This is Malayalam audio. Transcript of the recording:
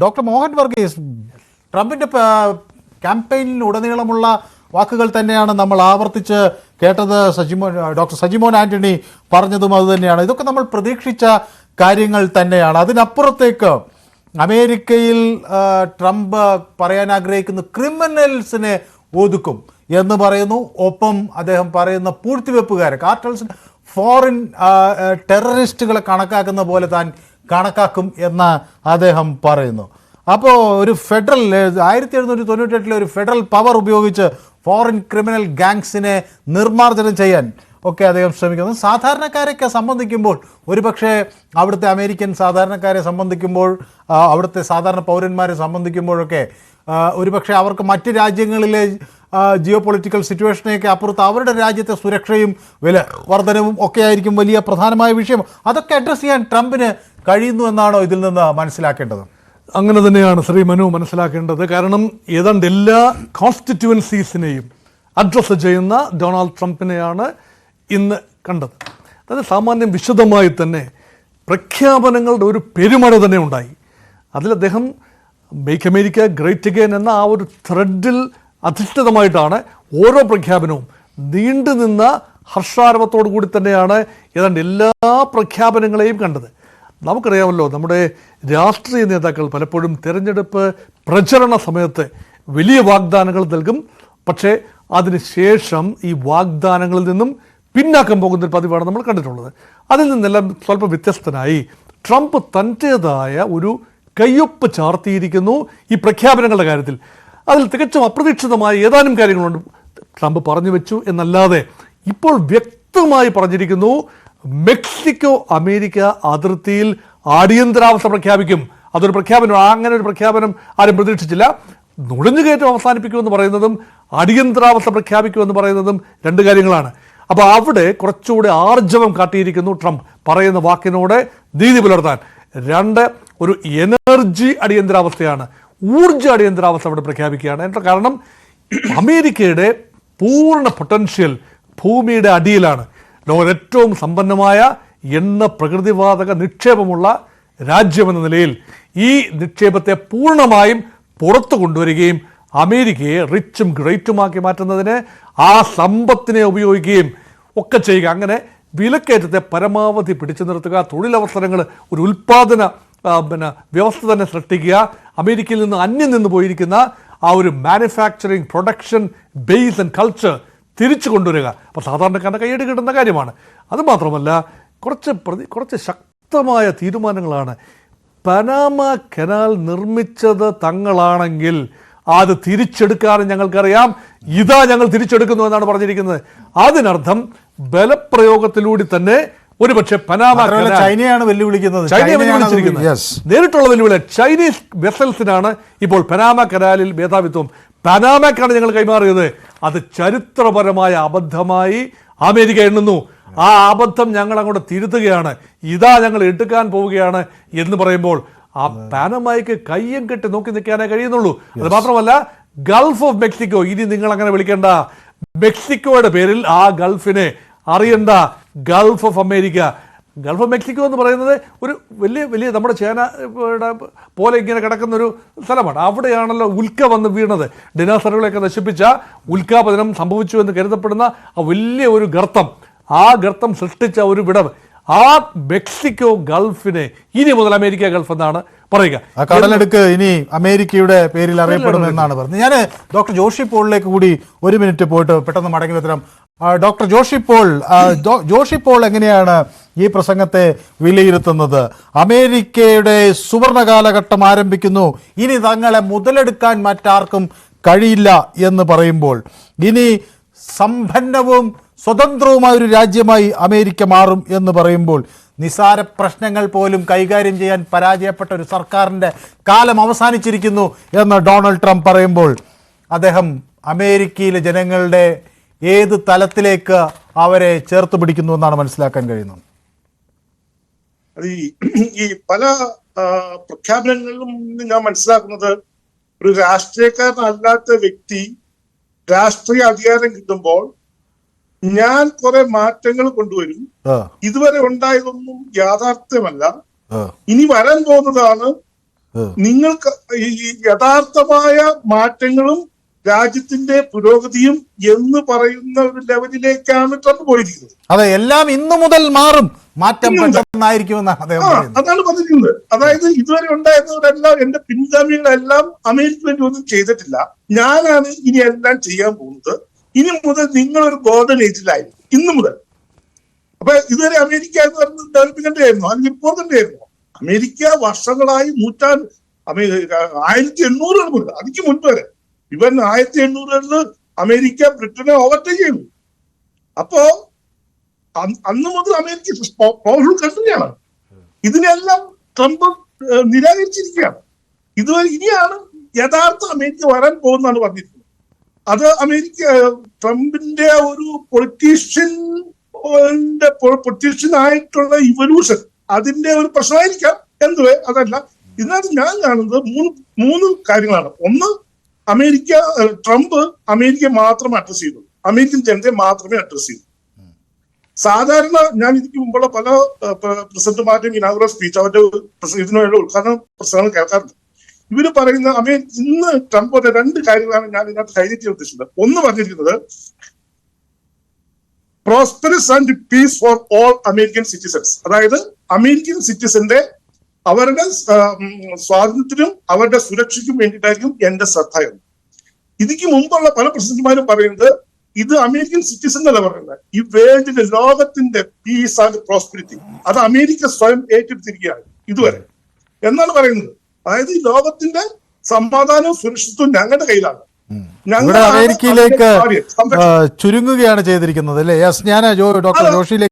ഡോക്ടർ മോഹൻ വർഗീസ് ട്രംപിന്റെ ക്യാമ്പയിനിൽ ഉടനീളമുള്ള വാക്കുകൾ തന്നെയാണ് നമ്മൾ ആവർത്തിച്ച് കേട്ടത്. സജിമോൻ ഡോക്ടർ സജിമോൻ ആന്റണി പറഞ്ഞതും അതുതന്നെയാണ് ഇതൊക്കെ നമ്മൾ പ്രതീക്ഷിച്ച കാര്യങ്ങൾ തന്നെയാണ്. അതിനപ്പുറത്തേക്ക് അമേരിക്കയിൽ ട്രംപ് പറയാൻ ആഗ്രഹിക്കുന്ന ക്രിമിനൽസിനെ ഒതുക്കും എന്ന് പറയുന്നു. ഒപ്പം അദ്ദേഹം പറയുന്ന പൂഴ്ത്തിവെപ്പുകാരെ കാർട്ടൽസ് ഫോറിൻ ടെററിസ്റ്റുകളെ കണക്കാക്കുന്ന പോലെ താൻ കണക്കാക്കും എന്ന് അദ്ദേഹം പറയുന്നു. അപ്പോൾ ഒരു ഫെഡറൽ ആയിരത്തി എഴുന്നൂറ്റി തൊണ്ണൂറ്റെട്ടിലെ ഒരു ഫെഡറൽ പവർ ഉപയോഗിച്ച് ഫോറിൻ ക്രിമിനൽ ഗാങ്സിനെ നിർമ്മാർജനം ചെയ്യാൻ ഒക്കെ അദ്ദേഹം ശ്രമിക്കുന്നു സാധാരണക്കാരെയൊക്കെ സംബന്ധിക്കുമ്പോൾ ഒരുപക്ഷെ അവിടുത്തെ അമേരിക്കൻ സാധാരണക്കാരെ സംബന്ധിക്കുമ്പോൾ അവിടുത്തെ സാധാരണ പൗരന്മാരെ സംബന്ധിക്കുമ്പോഴൊക്കെ ഒരുപക്ഷെ അവർക്ക് മറ്റ് രാജ്യങ്ങളിലെ ജിയോ പൊളിറ്റിക്കൽ സിറ്റുവേഷനെയൊക്കെ അപ്പുറത്ത് അവരുടെ രാജ്യത്തെ സുരക്ഷയും വില വർധനവും ഒക്കെ ആയിരിക്കും വലിയ പ്രധാനമായ വിഷയം. അതൊക്കെ അഡ്രസ്സ് ചെയ്യാൻ ട്രംപിന് കഴിയുന്നു എന്നാണോ ഇതിൽ നിന്ന് മനസ്സിലാക്കേണ്ടത്? അങ്ങനെ തന്നെയാണ് ശ്രീ മനു മനസ്സിലാക്കേണ്ടത്. കാരണം ഏതാണ്ട് എല്ലാ കോൺസ്റ്റിറ്റ്യുവൻസീസിനെയും അഡ്രസ്സ് ചെയ്യുന്ന ഡൊണാൾഡ് ട്രംപിനെയാണ് ഇന്ന് കണ്ടത്. അതായത് സാമാന്യം വിശദമായി തന്നെ പ്രഖ്യാപനങ്ങളുടെ ഒരു പെരുമഴ തന്നെ ഉണ്ടായി. അതിൽ അദ്ദേഹം മേക്ക് അമേരിക്ക ഗ്രേറ്റ് അഗെയിൻ എന്ന ആ ഒരു ത്രെഡിൽ അധിഷ്ഠിതമായിട്ടാണ് ഓരോ പ്രഖ്യാപനവും നീണ്ടു നിന്ന ഹർഷാരവത്തോടു കൂടി തന്നെയാണ് ഏതാണ്ട് എല്ലാ പ്രഖ്യാപനങ്ങളെയും കണ്ടത്. നമുക്കറിയാമല്ലോ നമ്മുടെ രാഷ്ട്രീയ നേതാക്കൾ പലപ്പോഴും തിരഞ്ഞെടുപ്പ് പ്രചരണ സമയത്ത് വലിയ വാഗ്ദാനങ്ങൾ നൽകും. പക്ഷേ അതിനുശേഷം ഈ വാഗ്ദാനങ്ങളിൽ നിന്നും പിന്നാക്കം പോകുന്ന പതിവാണ് നമ്മൾ കണ്ടിട്ടുള്ളത്. അതിൽ നിന്നെല്ലാം സ്വല്പം വ്യത്യസ്തനായി ട്രംപ് തന്റേതായ ഒരു കയ്യൊപ്പ് ചാർത്തിയിരിക്കുന്നു ഈ പ്രഖ്യാപനങ്ങളുടെ കാര്യത്തിൽ. അതിൽ തികച്ചും അപ്രതീക്ഷിതമായ ഏതാനും കാര്യങ്ങളുണ്ട് ട്രംപ് പറഞ്ഞു വെച്ചു എന്നല്ലാതെ ഇപ്പോൾ വ്യക്തമായി പറഞ്ഞിരിക്കുന്നു മെക്സിക്കോ അമേരിക്ക അതിർത്തിയിൽ അടിയന്തരാവസ്ഥ പ്രഖ്യാപിക്കും. അതൊരു പ്രഖ്യാപനം അങ്ങനെ ഒരു പ്രഖ്യാപനം ആരും പ്രതീക്ഷിച്ചില്ല. നുഴഞ്ഞുകയറ്റം അവസാനിപ്പിക്കുമെന്ന് പറയുന്നതും അടിയന്തരാവസ്ഥ പ്രഖ്യാപിക്കുമെന്ന് പറയുന്നതും രണ്ട് കാര്യങ്ങളാണ്. അപ്പോൾ അവിടെ കുറച്ചുകൂടി ആർജവം കാട്ടിയിരിക്കുന്നു ട്രംപ്. പറയുന്ന വാക്കിനോട് നീതി പുലർത്താൻ. രണ്ട് ഒരു എനർജി അടിയന്തരാവസ്ഥയാണ്. ഊർജ അടിയന്തരാവസ്ഥ അവിടെ പ്രഖ്യാപിക്കുകയാണ്. എന്താ കാരണം? അമേരിക്കയുടെ പൂർണ പൊട്ടൻഷ്യൽ ഭൂമിയുടെ അടിയിലാണ്. ലോകത്ത് ഏറ്റവും സമ്പന്നമായ എണ്ണ പ്രകൃതിവാതക നിക്ഷേപമുള്ള രാജ്യമെന്ന നിലയിൽ ഈ നിക്ഷേപത്തെ പൂർണമായും പുറത്തു കൊണ്ടുവരികയും അമേരിക്കയെ റിച്ചും ഗ്രേറ്റുമാക്കി മാറ്റുന്നതിന് ആ സമ്പത്തിനെ ഉപയോഗിക്കുകയും ഒക്കെ ചെയ്യുക. അങ്ങനെ വിലക്കയറ്റത്തെ പരമാവധി പിടിച്ചു നിർത്തുക തൊഴിലവസരങ്ങൾ ഒരു ഉൽപ്പാദന പിന്നെ വ്യവസ്ഥ തന്നെ സൃഷ്ടിക്കുക അമേരിക്കയിൽ നിന്ന് അന്യം നിന്ന് പോയിരിക്കുന്ന ആ ഒരു manufacturing production base and culture തിരിച്ചു കൊണ്ടുവരിക. അപ്പോൾ സാധാരണക്കാരന്റെ കൈയടി കിട്ടുന്ന കാര്യമാണ്. അതുമാത്രമല്ല കുറച്ച് പ്രതി കുറച്ച് ശക്തമായ തീരുമാനങ്ങളാണ്. പനാമ കനാൽ നിർമ്മിച്ചത് തങ്ങളാണെങ്കിൽ അത് തിരിച്ചെടുക്കാനും ഞങ്ങൾക്കറിയാം. ഇതാ ഞങ്ങൾ തിരിച്ചെടുക്കുന്നു എന്നാണ് പറഞ്ഞിരിക്കുന്നത്. അതിനർത്ഥം ബലപ്രയോഗത്തിലൂടെ തന്നെ ഒരുപക്ഷെ പനാമ മാത്രമല്ല ചൈനയാണ് വെല്ലുവിളിക്കുന്നത്. ചൈനയെ വെല്ലുവിളിച്ചിരിക്കുന്നത്. നേരിട്ടുള്ള വെല്ലുവിളി ചൈനീസ് വെസൽസിനാണ് ഇപ്പോൾ പനാമ കനാലിൽ മേധാവിത്വം. പനാമക്കാണ് ഞങ്ങൾ കൈമാറിയത്. അത് ചരിത്രപരമായ അബദ്ധമായി അമേരിക്ക എണ്ണുന്നു. ആ അബദ്ധം ഞങ്ങൾ അങ്ങോട്ട് തിരുത്തുകയാണ്. ഇതാ ഞങ്ങൾ എടുക്കാൻ പോവുകയാണ് എന്ന് പറയുമ്പോൾ ആ പാനമായിക്ക് കയ്യും കെട്ടി നോക്കി നിൽക്കാനേ കഴിയുന്നുള്ളൂ. അത് മാത്രമല്ല ഗൾഫ് ഓഫ് മെക്സിക്കോ ഇനി നിങ്ങൾ അങ്ങനെ വിളിക്കേണ്ട. മെക്സിക്കോയുടെ പേരിൽ ആ ഗൾഫിനെ അറിയണ്ട. Gulf of America Gulf of Mexico എന്ന് പറയുന്നത് ഒരു വലിയ വലിയ നമ്മുടെ ചേന പോലെ ഇങ്ങനെ കിടക്കുന്ന ഒരു സ്ഥലമാണ്. അവിടെയാണല്ലോ ഉൽക്ക വന്ന് വീണത്. ഡിനാസറുകളെയൊക്കെ നശിപ്പിച്ച ഉൽക്കാപതനം സംഭവിച്ചു എന്ന് കരുതപ്പെടുന്ന ആ വലിയ ഒരു ഗർത്തം. ആ ഗർത്തം സൃഷ്ടിച്ച ഒരു വിടവ്. ആ മെക്സിക്കോ ഗൾഫിനെ ഇനി മുതൽ അമേരിക്ക ഗൾഫ് എന്നാണ് പറയുക. ആ കടലെടുക്ക് ഇനി അമേരിക്കയുടെ പേരിൽ അറിയപ്പെടുമെന്നാണ് പറഞ്ഞത്. ഞാൻ ഡോക്ടർ ജോഷി പോളിലേക്ക് കൂടി ഒരു മിനിറ്റ് പോയിട്ട് പെട്ടെന്ന് മടങ്ങി വരാം. ഡോക്ടർ ജോഷി പോൾ ജോഷി പോൾ എങ്ങനെയാണ് ഈ പ്രസംഗത്തെ വിലയിരുത്തുന്നത്? അമേരിക്കയുടെ സുവർണ കാലഘട്ടം ആരംഭിക്കുന്നു. ഇനി തങ്ങളെ മുതലെടുക്കാൻ മറ്റാർക്കും കഴിയില്ല എന്ന് പറയുമ്പോൾ ഇനി സമ്പന്നവും സ്വതന്ത്രവുമായ ഒരു രാജ്യമായി അമേരിക്ക മാറും എന്ന് പറയുമ്പോൾ നിസാര പ്രശ്നങ്ങൾ പോലും കൈകാര്യം ചെയ്യാൻ പരാജയപ്പെട്ട ഒരു സർക്കാരിന്റെ കാലം അവസാനിച്ചിരിക്കുന്നു എന്ന് ഡൊണാൾഡ് ട്രംപ് പറയുമ്പോൾ അദ്ദേഹം അമേരിക്കയിലെ ജനങ്ങളുടെ ഏത് തലത്തിലേക്ക് അവരെ ചേർത്ത് പിടിക്കുന്നു എന്നാണ് മനസ്സിലാക്കാൻ കഴിയുന്നത്. ഈ പല പ്രഖ്യാപനങ്ങളിലും ഞാൻ മനസ്സിലാക്കുന്നത് ഒരു രാഷ്ട്രീയക്കാരനല്ലാത്ത വ്യക്തി രാഷ്ട്രീയ അധികാരം കിട്ടുമ്പോൾ ഞാൻ കുറെ മാറ്റങ്ങൾ കൊണ്ടുവരും. ഇതുവരെ ഉണ്ടായതൊന്നും യാഥാർത്ഥ്യമല്ല. ഇനി വരാൻ പോകുന്നതാണ് നിങ്ങൾക്ക് ഈ യഥാർത്ഥമായ മാറ്റങ്ങളും രാജ്യത്തിന്റെ പുരോഗതിയും എന്ന് പറയുന്ന ഒരു ലെവലിലേക്കാണ് ട്രംപ് പോയിരിക്കുന്നത്. അതെ എല്ലാം ഇന്നു മുതൽ മാറും. മാറ്റം അതാണ് പറഞ്ഞിരിക്കുന്നത്. അതായത് ഇതുവരെ ഉണ്ടായിരുന്നവരെല്ലാം എന്റെ പിൻഗാമികളെല്ലാം അമേരിക്ക ഒന്നും ചെയ്തിട്ടില്ല. ഞാനാണ് ഇനി എല്ലാം ചെയ്യാൻ പോകുന്നത്. ഇനി മുതൽ നിങ്ങളൊരു ഗോൾഡൻ ഏജിലായിരുന്നു ഇന്നു മുതൽ. അപ്പൊ ഇതുവരെ അമേരിക്ക എന്ന് പറയുന്നത് ഡെവലപ്പിംഗ് കൺട്രി ആയിരുന്നു? അല്ലെങ്കിൽ ഇപ്പോൾ കൺട്രി അമേരിക്ക വർഷങ്ങളായി നൂറ്റാണ്ട് ആയിരത്തി എണ്ണൂറുകൾ മുതൽ അതിക്ക് മുൻപ് വരെ. ഇവൻ ആയിരത്തി എണ്ണൂറുകളിൽ അമേരിക്ക ബ്രിട്ടനെ ഓവർടേക്ക് ചെയ്തു. അപ്പോ അന്ന് മുതൽ അമേരിക്ക പവർഫുൾ കൺട്രിയാണ് ഇതിനെല്ലാം ട്രംപ് നിരാകരിച്ചിരിക്കുകയാണ്. ഇതുവരെ ഇനിയാണ് യഥാർത്ഥ അമേരിക്ക വരാൻ പോകുന്നതാണ് പറഞ്ഞിരിക്കുന്നത്. അത് അമേരിക്ക ട്രംപിന്റെ ഒരു പൊളിറ്റീഷ്യൻ പൊളിറ്റീഷ്യൻ ആയിട്ടുള്ള ഇവല്യൂഷൻ അതിന്റെ ഒരു പ്രശ്നമായിരിക്കാം. എന്തുവേ? അതല്ല. ഇതിനകത്ത് ഞാൻ കാണുന്നത് മൂന്ന് മൂന്ന് കാര്യങ്ങളാണ്. ഒന്ന് അമേരിക്ക ട്രംപ് അമേരിക്ക മാത്രം അഡ്രസ് ചെയ്തു അമേരിക്കൻ ജനതയെ മാത്രമേ അഡ്രസ് ചെയ്തു സാധാരണ ഞാൻ ഇതിക്ക് മുമ്പുള്ള പല പ്രസിഡന്റുമാരുടെയും ഇനാഗുറൽ സ്പീച്ച് അവരുടെ ഇതിനുള്ള ഉദ്ഘാടന പ്രസംഗങ്ങൾ കേൾക്കാറുണ്ട്. ഇവർ പറയുന്ന അമേൻ ഇന്ന് ട്രംപ് പറഞ്ഞ രണ്ട് കാര്യങ്ങളാണ് ഞാൻ ഇതിനകത്ത് ഹൈലൈറ്റ് ചെയ്യാൻ ഉദ്ദേശിച്ചത്. ഒന്ന് പറഞ്ഞിരിക്കുന്നത് prosperous and peace for all American citizens അതായത് അമേരിക്കൻ സിറ്റിസന്റെ അവരുടെ സ്വാതന്ത്ര്യത്തിനും അവരുടെ സുരക്ഷയ്ക്കും വേണ്ടിയിട്ടായിരിക്കും എന്റെ ശ്രദ്ധ എന്ന്. ഇതിക്ക് മുമ്പുള്ള പല പ്രസിഡന്റുമാരും പറയുന്നത് ഇത് അമേരിക്കൻ സിറ്റിസൺ എന്നല്ല പറയുന്നത്. ഈ വേൾഡിന്റെ ലോകത്തിന്റെ പീസ് ആൻഡ് പ്രോസ്പെരിറ്റി അത് അമേരിക്ക സ്വയം ഏറ്റെടുത്തിരിക്കുകയാണ് ഇതുവരെ. എന്നാണ് പറയുന്നത്? അതായത് ഈ ലോകത്തിന്റെ സമാധാനവും സുരക്ഷിതത്വവും ഞങ്ങളുടെ കയ്യിലാണ്. ഇവിടെ അമേരിക്കയിലേക്ക് ചുരുങ്ങുകയാണ് ചെയ്തിരിക്കുന്നത് അല്ലേ? യെസ് ഞാൻ ഡോക്ടർ. ജോഷിയിലേക്ക്